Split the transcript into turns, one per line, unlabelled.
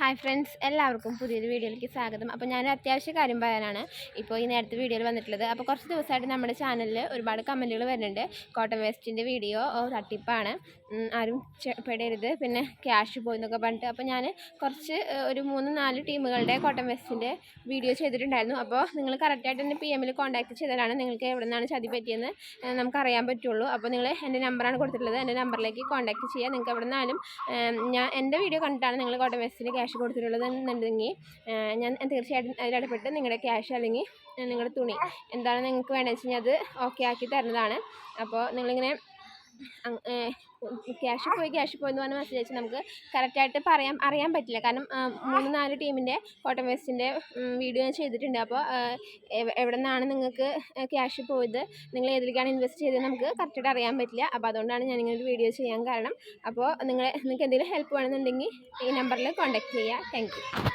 Hi friends എല്ലാവർക്കും പുതിയൊരു വീഡിയോയിലേക്ക് സ്വാഗതം. അപ്പോൾ ഞാൻ അത്യാവശ്യ കാര്യം പറയാനാണ്. ഇപ്പോൾ ഈ നേരത്തെ വീഡിയോയിൽ വന്നിട്ടുള്ളത്. അപ്പോൾ കുറച്ച് ദിവസമായിട്ട് നമ്മുടെ ചാനലിൽ ഒരുപാട് കമന്റുകൾ വരുന്നുണ്ട്. കോട്ടൺ വേസ്റ്റിന്റെ വീഡിയോ തട്ടിപ്പാണ്. ആരും പെടരുത് പിന്നെ ക്യാഷ് പോയി എന്നൊക്കെ പറഞ്ഞിട്ട്. അപ്പോൾ ഞാൻ കുറച്ച് ഒരു മൂന്ന് നാല് ടീമുകളുടെ കോട്ടൺ വേസ്റ്റിന്റെ വീഡിയോ ചെയ്തിട്ടുണ്ടായിരുന്നു. അപ്പോൾ നിങ്ങൾ കറക്റ്റായിട്ട് എന്റെ പി എമ്മിൽ കോൺടാക്ട് ചെയ്തതാണ്. നിങ്ങൾക്ക് എവിടെ നിന്നാണ് ചതി പറ്റിയെന്ന് നമുക്കറിയാൻ പറ്റുള്ളൂ. അപ്പോൾ നിങ്ങൾ എന്റെ നമ്പറാണ് കൊടുത്തിട്ടുള്ളത്. എന്റെ നമ്പറിലേക്ക് കോൺടാക്ട് ചെയ്യുക നിങ്ങൾക്ക് എവിടെ നിന്നാലും ഞാൻ എന്റെ വീഡിയോ കണ്ടിട്ടാണ് നിങ്ങൾ കോട്ടൺ വേസ്റ്റിന് ക്യാഷ് കൊടുത്തിട്ടുള്ളത് എന്നുണ്ടെങ്കിൽ ഞാൻ തീർച്ചയായിട്ടും അതിൽ ഇടപെട്ട് നിങ്ങളുടെ ക്യാഷ് അല്ലെങ്കിൽ നിങ്ങളുടെ തുണി എന്താണ് നിങ്ങൾക്ക് വേണ്ടതെന്ന് വെച്ച് കഴിഞ്ഞാൽ അത് ഓക്കെ ആക്കി തരുന്നതാണ്. അപ്പോൾ നിങ്ങളിങ്ങനെ ക്യാഷ് പോയി ക്യാഷ് പോയി എന്ന് പറഞ്ഞ മെസ്സേജ് നമുക്ക് കറക്റ്റായിട്ട് പറയാൻ അറിയാൻ പറ്റില്ല. കാരണം മൂന്ന് നാല് ടീമിന്റെ കോട്ടൺ വേസ്റ്റിന്റെ വീഡിയോ ഞാൻ ചെയ്തിട്ടുണ്ട്. അപ്പോൾ എവിടെ നിന്നാണ് നിങ്ങൾക്ക് ക്യാഷ് പോയത് നിങ്ങൾ ഏതിലേക്കാണ് ഇൻവെസ്റ്റ് ചെയ്തത് നമുക്ക് കറക്റ്റായിട്ട് അറിയാൻ പറ്റില്ല. അപ്പോൾ അതുകൊണ്ടാണ് ഞാൻ ഇങ്ങനെ ഒരു വീഡിയോ ചെയ്യാൻ കാരണം. അപ്പോൾ നിങ്ങൾ നിങ്ങൾക്ക് എന്തെങ്കിലും ഹെൽപ്പ് വേണമെന്നുണ്ടെങ്കിൽ ഈ നമ്പറിൽ കോൺടാക്ട് ചെയ്യുക. താങ്ക്